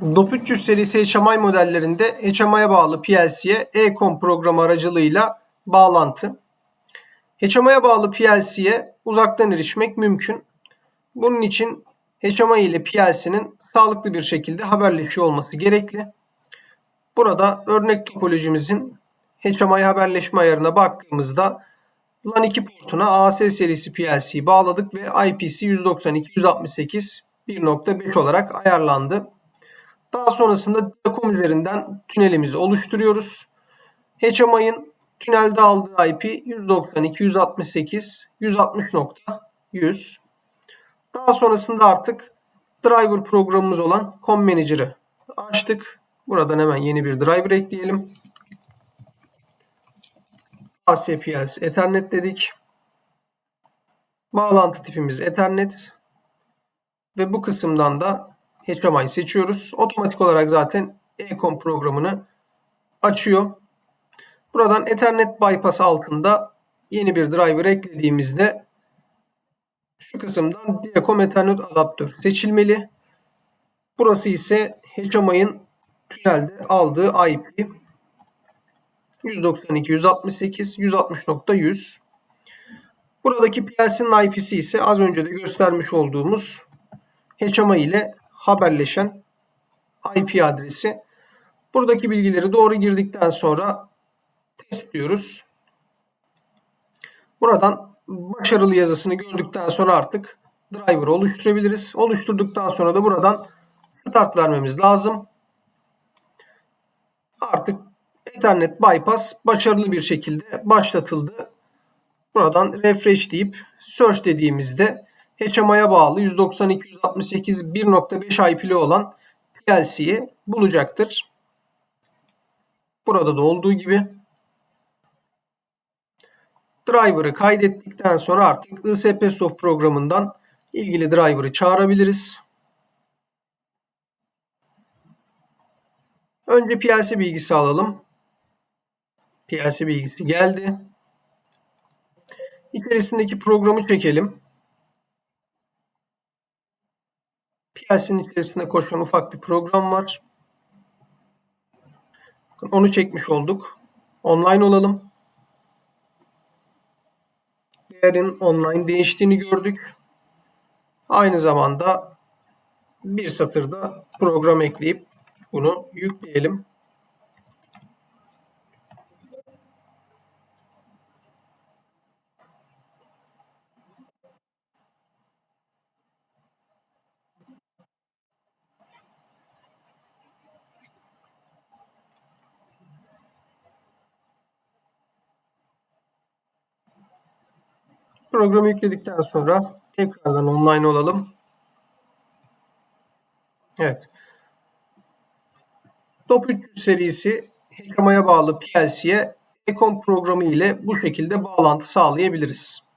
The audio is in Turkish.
DOP 300 serisi HMI modellerinde HMI'ye bağlı PLC'ye ECOM programı aracılığıyla bağlantı. HMI'ye bağlı PLC'ye uzaktan erişmek mümkün. Bunun için HMI ile PLC'nin sağlıklı bir şekilde haberleşiyor olması gerekli. Burada örnek topolojimizin HMI haberleşme ayarına baktığımızda LAN 2 portuna AS serisi PLC'yi bağladık ve IPC 192.168 1.5 olarak ayarlandı. Daha sonrasında Diacom üzerinden tünelimizi oluşturuyoruz. HMI'ın tünelde aldığı IP 192.168.160.100. Daha sonrasında artık driver programımız olan Com Manager'ı açtık. Buradan hemen yeni bir driver ekleyelim. ACPLC Ethernet dedik. Bağlantı tipimiz Ethernet. Ve bu kısımdan da HMI seçiyoruz. Otomatik olarak zaten Ecom programını açıyor. Buradan Ethernet bypass altında yeni bir driver eklediğimizde şu kısımdan Diacom Ethernet adaptör seçilmeli. Burası ise HMI'ın tünelde aldığı IP 192.168.160.100 Buradaki PLC'nin IP'si ise az önce de göstermiş olduğumuz HMI ile haberleşen IP adresi. Buradaki bilgileri doğru girdikten sonra test diyoruz. Buradan başarılı yazısını gördükten sonra artık driver oluşturabiliriz. Oluşturduktan sonra da buradan start vermemiz lazım. Artık Ethernet bypass başarılı bir şekilde başlatıldı. Buradan refresh deyip search dediğimizde HMI'ye bağlı 192.168 1.5 IP'li olan PLC'yi bulacaktır. Burada da olduğu gibi driver'ı kaydettikten sonra artık ISP Soft programından ilgili driver'ı çağırabiliriz. Önce PLC bilgisi alalım. PLC bilgisi geldi. İçerisindeki programı çekelim. PLC'nin içerisinde koşan ufak bir program var. Onu çekmiş olduk. Online olalım. Değerin online değiştiğini gördük. Aynı zamanda bir satırda program ekleyip bunu yükleyelim. Programı yükledikten sonra tekrardan online olalım. Evet. Top 300 serisi HMI'ye bağlı PLC'ye Ecom programı ile bu şekilde bağlantı sağlayabiliriz.